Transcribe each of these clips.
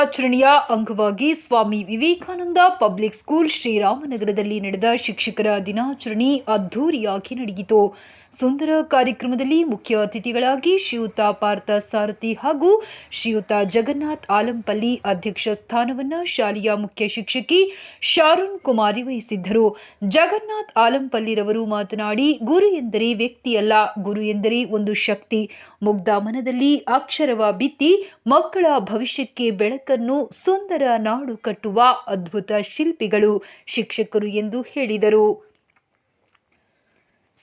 ದಿನಾಚರಣೆಯ ಅಂಗವಾಗಿ Swami Vivekananda public school ಶ್ರೀರಾಮನಗರದಲ್ಲಿ ನಡೆದ ಶಿಕ್ಷಕರ ದಿನಾಚರಣೆ ಅದ್ಧೂರಿಯಾಗಿ ನಡೆಯಿತು. ಸುಂದರ ಕಾರ್ಯಕ್ರಮದಲ್ಲಿ ಮುಖ್ಯ ಅತಿಥಿಗಳಾಗಿ ಶ್ರೀಯುತ ಪಾರ್ಥ ಸಾರಥಿ ಹಾಗೂ ಶ್ರೀಯುತ ಜಗನ್ನಾಥ್ ಆಲಂಪಲ್ಲಿ ಅಧ್ಯಕ್ಷ ಸ್ಥಾನವನ್ನು ಶಾಲೆಯ ಮುಖ್ಯ ಶಿಕ್ಷಕಿ ಶಾರುಣ್ ಕುಮಾರಿ ವಹಿಸಿದ್ದರು. ಜಗನ್ನಾಥ್ ಆಲಂಪಲ್ಲಿರವರು ಮಾತನಾಡಿ, ಗುರು ಎಂದರೆ ವ್ಯಕ್ತಿಯಲ್ಲ ಗುರು ಎಂದರೆ ಒಂದು ಶಕ್ತಿ. ಮುಗ್ಧ ಮನದಲ್ಲಿ ಅಕ್ಷರವ ಬಿತ್ತಿ ಮಕ್ಕಳ ಭವಿಷ್ಯಕ್ಕೆ ಬೆಳಕನ್ನು ಸುಂದರ ನಾಡು ಕಟ್ಟುವ ಅದ್ಭುತ ಶಿಲ್ಪಿಗಳು ಶಿಕ್ಷಕರು ಎಂದು ಹೇಳಿದರು.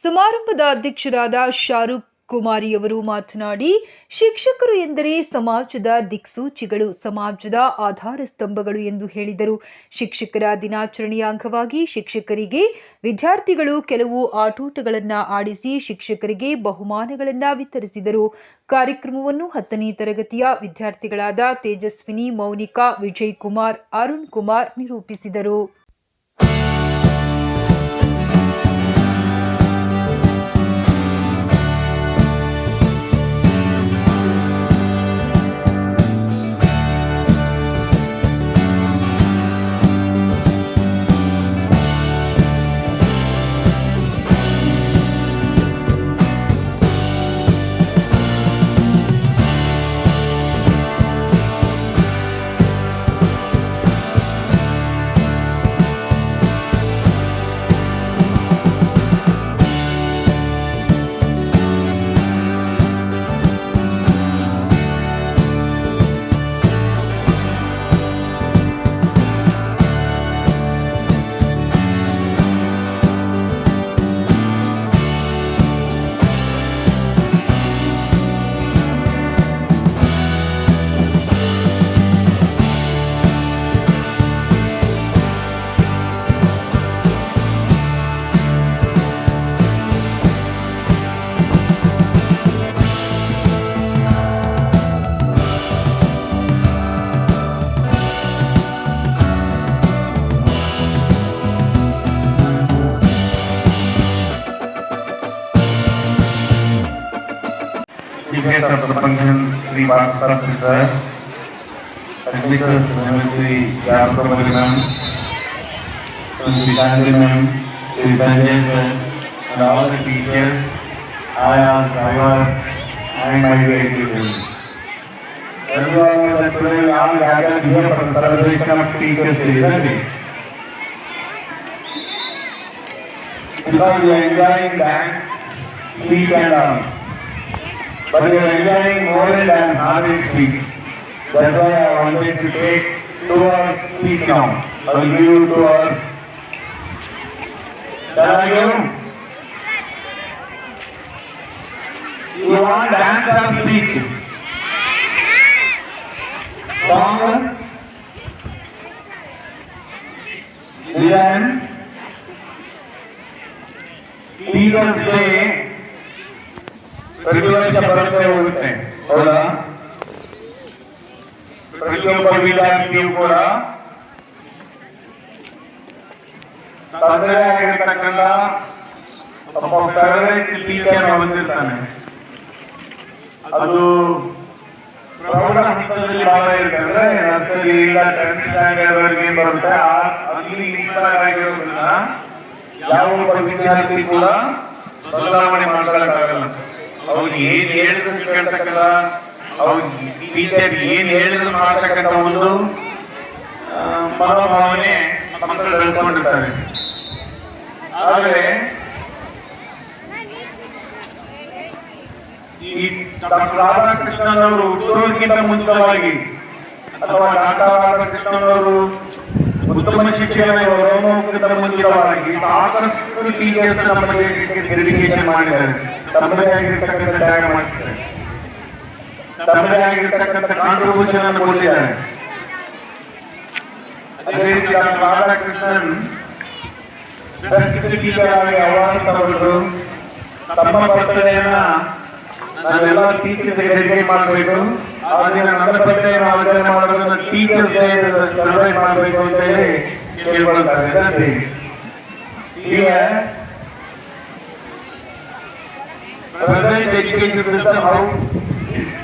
ಸಮಾರಂಭದ ಅಧ್ಯಕ್ಷರಾದ ಶಾರುಖ್ ಕುಮಾರಿಯವರು ಮಾತನಾಡಿ, ಶಿಕ್ಷಕರು ಎಂದರೆ ಸಮಾಜದ ದಿಕ್ಸೂಚಿಗಳು, ಸಮಾಜದ ಆಧಾರ ಸ್ತಂಭಗಳು ಎಂದು ಹೇಳಿದರು. ಶಿಕ್ಷಕರ ದಿನಾಚರಣೆಯ ಅಂಗವಾಗಿ ಶಿಕ್ಷಕರಿಗೆ ವಿದ್ಯಾರ್ಥಿಗಳು ಕೆಲವು ಆಟೋಟಗಳನ್ನು ಆಡಿಸಿ ಶಿಕ್ಷಕರಿಗೆ ಬಹುಮಾನಗಳನ್ನು ವಿತರಿಸಿದರು. ಕಾರ್ಯಕ್ರಮವನ್ನು ಹತ್ತನೇ ತರಗತಿಯ ವಿದ್ಯಾರ್ಥಿಗಳಾದ ತೇಜಸ್ವಿನಿ, ಮೌನಿಕಾ, ವಿಜಯ್ ಕುಮಾರ್, ಅರುಣ್ ಕುಮಾರ್ ನಿರೂಪಿಸಿದರು. बात का सकता है teacher I or driver and my education यहाँ जाकर दिया प्रदर्शन टीचर से because we are enjoying dance, we can learn. But you are enjoying more than having sweet. That's why I wanted to take two hours speak now. I'll give you two hours. Can I give? You want dance or speak? Song? Then? Speak or? ಪ್ರತಿಯೊಬ್ಬ ವಿದ್ಯಾರ್ಥಿಯು ಕೂಡ ತಂದೆಯಾಗಿರ್ತಕ್ಕಂಥ ಒಬ್ಬ favourite teacher ಅದು ಪ್ರೌಢ ಹಂತದಲ್ಲಿ ಬಹಳ ಇರುತ್ತೆ. ಅಂದ್ರೆ ನರ್ಸರಿ ಇಲ್ಲ ಟೆಂತ್ ಬರುತ್ತೆ? ಅಲ್ಲಿ ಯಾವ ವಿದ್ಯಾರ್ಥಿ ಕೂಡ ಬದಲಾವಣೆ ಮಾಡ್ಕೊಳ್ಳಕ್ಕಾಗಲ್ಲ ಅವ್ರು ಏನ್ ಹೇಳಿದ್ರು ಕೇಳ್ತಕ್ಕಂಥ ಅವ್ರ ಟೀಚರ್ ಏನ್ ಹೇಳಿದ್ರು ಮಾಡ್ತಕ್ಕಂಥ ಒಂದು ಮನೋಭಾವನೆ ಮಕ್ಕಳು ಬೆಳ್ಕೊಂಡಿರ್ತಾರೆ. ಆದರೆ, ಈ ಡಾಕ್ಟರ್ ರಾಧಾಕೃಷ್ಣನ್ ಅವರು ಹುಟ್ಟೋದಕ್ಕಿಂತ ಮುಂಚಿತವಾಗಿ, ಅಥವಾ ಡಾಕ್ಟರ್ ರಾಧಾಕೃಷ್ಣನ್ ಉತ್ತಮ ಶಿಕ್ಷಣ ಮುಂಚಿತವಾಗಿ, ಸಾಕಷ್ಟು ಟೀಚರ್ಸ್ ನಮ್ಮ ಮಾಡಿದ್ದಾರೆ. ತಮ್ಮದೇ ಆಗಿರ್ತಕ್ಕಂಥ ತ್ಯಾಗ ಮಾಡ್ತಾರೆ. ತಮ್ಮದೇ ಆಗಿರ್ತಕ್ಕಂಥ ಕಾಂಟ್ರಿಬ್ಯೂಷನ್ ಅನ್ನು ಕೊಟ್ಟಿದ್ದಾರೆ. ಅದೇ ರೀತಿ ಡಾಕ್ಟರ್ ರಾಧಾಕೃಷ್ಣನ್ ಸಂಸ್ಕೃತಿ ಟೀಚರ್ ಆಗಿ ಅವಾರ್ಡ್ ತಗೊಂಡ್ರು ತಮ್ಮ ನಾವೆಲ್ಲ ಟೀಚರ್ಸ್ ಡೆಡಿಕೇಟ್ ಮಾಡಬೇಕು. ಆ ದಿನ ನನ್ನ ಬರ್ತಡೆಯನ್ನು ಆಚರಣೆ ಮಾಡೋದನ್ನ ಟೀಚರ್ಸ್ ಡೇ ಸೆಲೆಬ್ರೇಟ್ ಮಾಡಬೇಕು ಅಂತ ಹೇಳಿ ಕೇಳ್ಕೊಳ್ತಾರೆ. ಈಗ present education system how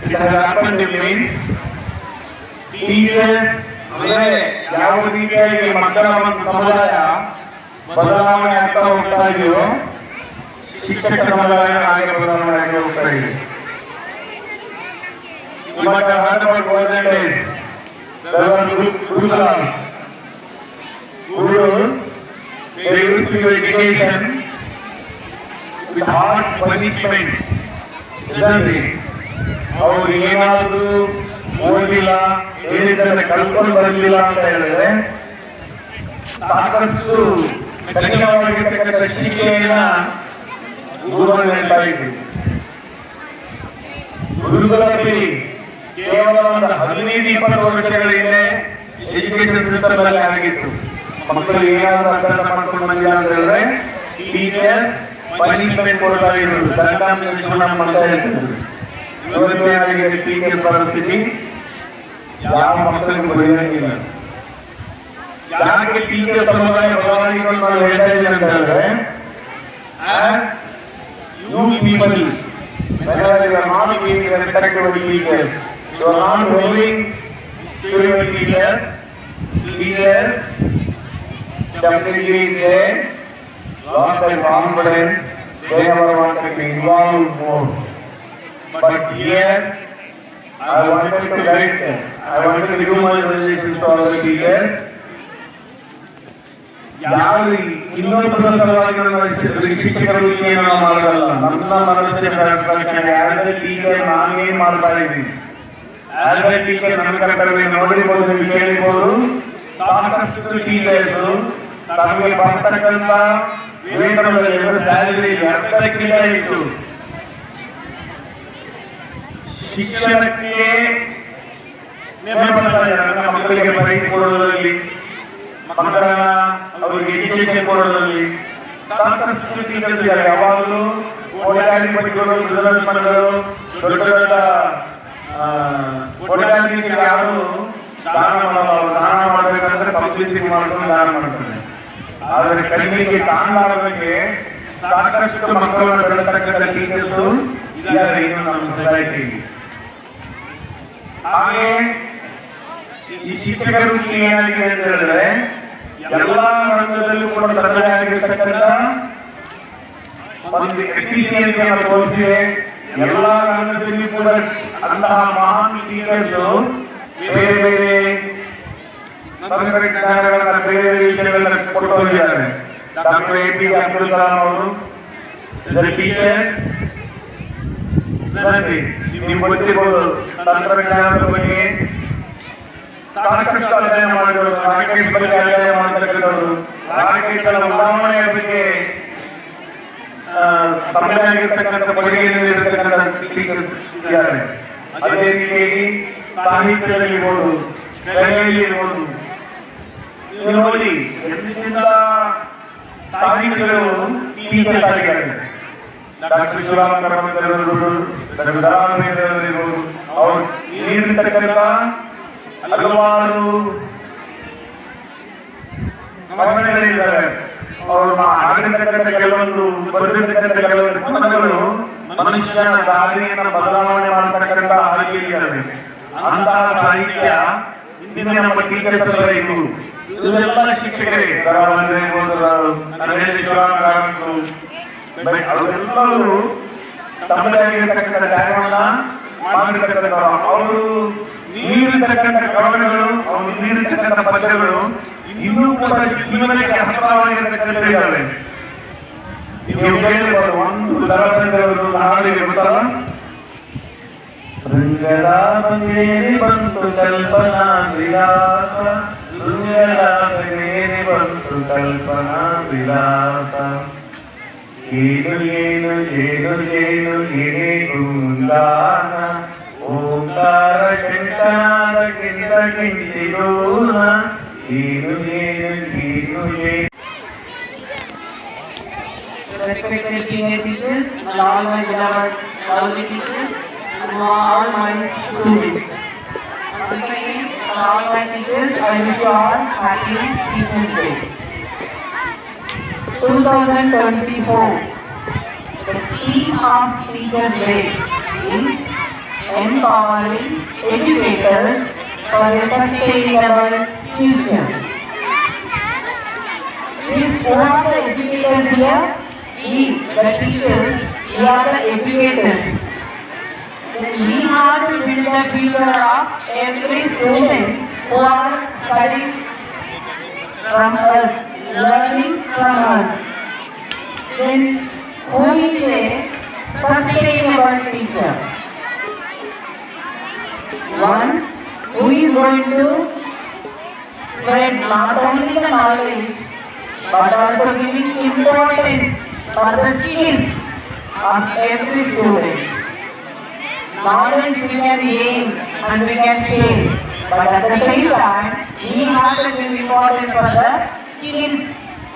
it has happened in me teachers ಅಂದ್ರೆ ಯಾವ ರೀತಿಯಾಗಿ ಮಕ್ಕಳ ಒಂದು ಸಮುದಾಯ ಬದಲಾವಣೆ ಆಗ್ತಾ ಹೋಗ್ತಾ ಇದೆಯೋ ಶಿಕ್ಷಕ ಸಮುದಾಯ ಹಾಗೆ ಬದಲಾವಣೆ ಆಗಿ ಹೋಗ್ತಾ ಇದೆ You might have heard about golden days. There were Guru- Gurukulam. ಅವರು ಏನಾದರೂ ಓದಿಲ್ಲ ಹೇಳಿದ್ರೆ ಕಲ್ಕೊಂಡು ಬರಲಿಲ್ಲ ಅಂತ ಹೇಳಿದ್ರೆ ಸಾಕಷ್ಟು ಕಠಿಣವಾಗಿರ್ತಕ್ಕಂಥ ಶಿಕ್ಷೆಯನ್ನ ಗುರುಗಳು ಗುರುಗಳಲ್ಲಿ ಕೇವಲ ಒಂದು ಹದಿನೈದು, ಇಪ್ಪತ್ತು ವರ್ಷಗಳ ಹಿಂದೆ ಎಜುಕೇಶನ್ ಸಿಸ್ಟಮ್ ಅಲ್ಲಿ ಆಗಿತ್ತು ಮಕ್ಕಳು ಏನಾದರೂ ಅಂತ ಮಾಡ್ಕೊಂಡು ಬಂದಿಲ್ಲ ಅಂತ ಹೇಳಿದ್ರೆ ಟೀಚರ್ ಪನಿಷ್ಮೆಂಟ್ ಕೊಡ್ತಾ ಇದ್ರು ದಂಡಾಂಶ ಶಿಕ್ಷಣ ಮಾಡ್ತಾ ಇದ್ರು ಇವತ್ತು ಏನಾಗಿದೆ ಟೀಚರ್ ಪರಿಸ್ಥಿತಿ ಯಾವ ಮಕ್ಕಳಿಗೂ ಬರೆಯಂಗಿಲ್ಲ ಯಾಕೆ ಟೀಚರ್ ಸಮುದಾಯ ಬದಲಾವಣೆಗಳು ನಾವು ಹೇಳ್ತಾ ಇದ್ದೀವಿ ಅಂತ ಹೇಳಿದ್ರೆ you people whenever you are not being respected by teachers, you are not moving to your teacher definitely they never wanted to involve more. But here, I wanted to guide them, I wanted to do my all the. ಯಾರು ಇನ್ನೊಬ್ಬರ ನಮ್ಮ ಶಿಕ್ಷಕರು teachers ತಮಗೆ ಬರ್ತಕ್ಕಂತ salary ಶಿಕ್ಷಣಕ್ಕೆ ಮಕ್ಕಳಿಗೆ ಕೊಡೋದರಲ್ಲಿ, ಮಕ್ಕಳನ್ನ ಅವರಿಗೆ ಎಜುಕೇಶನ್ ಕೊಡೋದರಲ್ಲಿ ಸಾಕಷ್ಟು ಯಾವಾಗಲೂ ದೊಡ್ಡ ಓಡಾಡಿ ಯಾರು ದಾನ ಮಾಡಬೇಕಂದ್ರೆ ಪಬ್ಲಿಸಿಟಿ ಮಾಡ್ಕೊಂಡು ದಾನ ಮಾಡ್ತಾರೆ. ಆದರೆ ಕಣ್ಣಿಗೆ ಕಾಣಲಾರದಕ್ಕೆ ಸಾಕಷ್ಟು ಮಕ್ಕಳನ್ನು ಬೆಳೆತಕ್ಕಂಥ ಟೀಚರ್ಸ್ ಇದ್ದಾರೆ. ಇನ್ನು ನಮ್ಮ ಸೊಸೈಟಿಗೆ ಹಾಗೆ ಈ ಶಿಕ್ಷಕರು ಏನಾಗಿದೆ ಅಂತ ಹೇಳಿದ್ರೆ, ಎಲ್ಲಾ ರಂಗದಲ್ಲೂ ಕೂಡ ತನ್ನದೇ ಆಗಿರ್ತಕ್ಕಂಥ ಒಂದು ಎಫಿಷಿಯನ್ಸಿಯನ್ನು ತೋರಿಸಿದೆ ಎಲ್ಲಾ ರಂಗದಲ್ಲಿ ಕೂಡ ಅಂತಹ ಮಹಾನ್ ಟೀಚರ್ಸ್ ಬೇರೆ ಬೇರೆ ತಂತ್ರಜ್ಞಾನಗಳನ್ನ ಬೇರೆ ಬೇರೆ ವಿಷಯಗಳನ್ನ ಕೊಟ್ಟು ಹೋಗಿದ್ದಾರೆ doctor A P J Abdul Kalam ಅವರು ಟೀಚರ್ ನೀವು ಗೊತ್ತಿರ್ಬೋದು ತಂತ್ರಜ್ಞಾನದ ಬಗ್ಗೆ ಸಾಕಷ್ಟು ಅಧ್ಯಯನ ಮಾಡಿದರು ರಾಕೆಟ್ ಬಗ್ಗೆ ಅಧ್ಯಯನ ಮಾಡತಕ್ಕಂಥವ್ರು ರಾಕೆಟ್ಗಳ ಉಡಾವಣೆಯ ಬಗ್ಗೆ ಆ, ತಮ್ಮದೇ ಆಗಿರ್ತಕ್ಕಂಥ ಕೊಡುಗೆ ನೀಡಿರ್ತಕ್ಕಂಥ ಟೀಚರ್ಸ್ ಇದ್ದಾರೆ ಅದೇ ರೀತಿಯಾಗಿ ಸಾಹಿತ್ಯದಲ್ಲಿ ಇರ್ಬೋದು ಕಲೆಯಲ್ಲಿ ಇರ್ಬೋದು ನೀವು ನೋಡಿ ಎಲ್ಲಿಂದ ಸಾಹಿತಿಗಳು ಟೀಚರ್ಸ್ ಆಗಿದ್ದಾರೆ ಡಾಕ್ಟರ್ ಶಿವರಾಮ ಕರ್ಮಕರ್ರು ಡಾಕ್ಟರ್ ದಾರಾಮೇಂದ್ರರು ಅವರು ನೀಡಿರ್ತಕ್ಕಂಥ ಹಲವಾರು ಕವನಗಳಿದ್ದಾರೆ ಅವರು ಆಗಿರ್ತಕ್ಕಂಥ ಕೆಲವೊಂದು, ಬರೆದಿರ್ತಕ್ಕಂಥ ಕೆಲವೊಂದು ಕವನಗಳು ಮನುಷ್ಯನ ದಾರಿಯನ್ನು ಬದಲಾವಣೆ ಮಾಡತಕ್ಕಂಥ ಹಾದಿಯಲ್ಲಿ ಅಂತಹ ಸಾಹಿತ್ಯ ಇಂದಿನ ನಮ್ಮ ಟೀಚರ್ ಹತ್ರ ಇವು ಇವೆಲ್ಲ ಶಿಕ್ಷಕರೇ ದಾರಾಮೇಂದ್ರ ಇರ್ಬೋದು ನರೇಶ್ ಶಿವರಾಮ ಕಾರಂತರು ಅವರೆಲ್ಲರೂ ತಮ್ಮದೇ ಆಗಿರ್ತಕ್ಕಂಥ ಕಾರ್ಯವನ್ನ ಮಾಡಿರ್ತಕ್ಕಂಥ ಅವರು ನೀಡಿರ್ತಕ್ಕಂಥ ಕವನಗಳು ಅವರು ನೀಡಿರ್ತಕ್ಕಂಥ ಪದ್ಯಗಳು ಇನ್ನೂ ಕೂಡ ಜೀವನಕ್ಕೆ ಹತ್ತಿರವಾಗಿರ್ತಕ್ಕಂಥ ಇದ್ದಾವೆ ನೀವು ಕೇಳಿರ್ಬೋದು ಒಂದು ದಾರಾಮೇಂದ್ರವರು ಹಾಡಿಗೆ ಗೊತ್ತಲ್ಲ ರಂಗದ ಬಂಗೇರಿ ಬಂತು ಕಲ್ಪನಾ ವಿಲಾಸ బంతు కల్పన విలాస ఏను ఏను ఏను ఏను ఏనే గుందాన ఓంకార చంకనాద కింద కించిలోన ఏను ఏను ఏను ఏను Respected senior teachers and all my beloved faculty teachers who are my students. All my teachers, I wish you all happy Teachers Day. 2024. The theme of Teachers Day is empowering educators for respecting our future. If who are the educators here? We, the teachers, we are the educators. We have to the future of every student who are studying from us, learning from us. Then who is a sustainable teacher? One who is going to spread not only the knowledge but also giving importance for the skills of every student. Knowledge we can gain and we can share, but at the same time, we have to give importance for the skills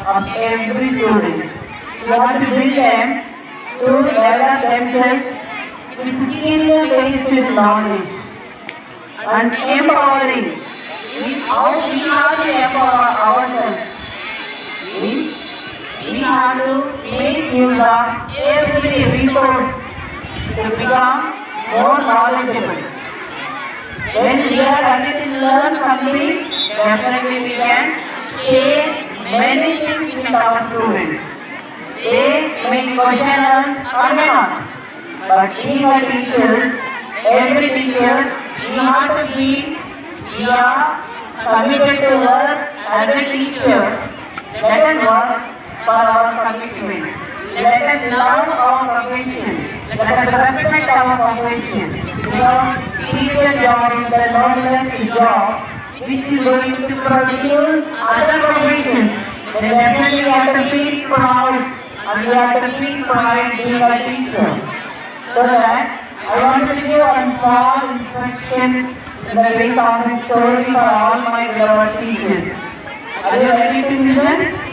of every student. We want to bring them to develop themselves with skill-based knowledge and empowering. We, how we have to empower ourselves. We, we have to make use of every resource to become more knowledgeable. When we are ready to learn something, definitely we can share many things with our students. They may question us or not. But being a teacher, every teacher, we to be, we are committed to work as a teacher. Let us work for our commitment. Let us love our profession. Us respect our profession. Because teacher job is the job which is going to produce other professions. Then definitely we have to feel proud and we have to feel pride being a teacher. So that I want to give you one small instruction in the way of story for all my beloved teachers. Are you ready to listen?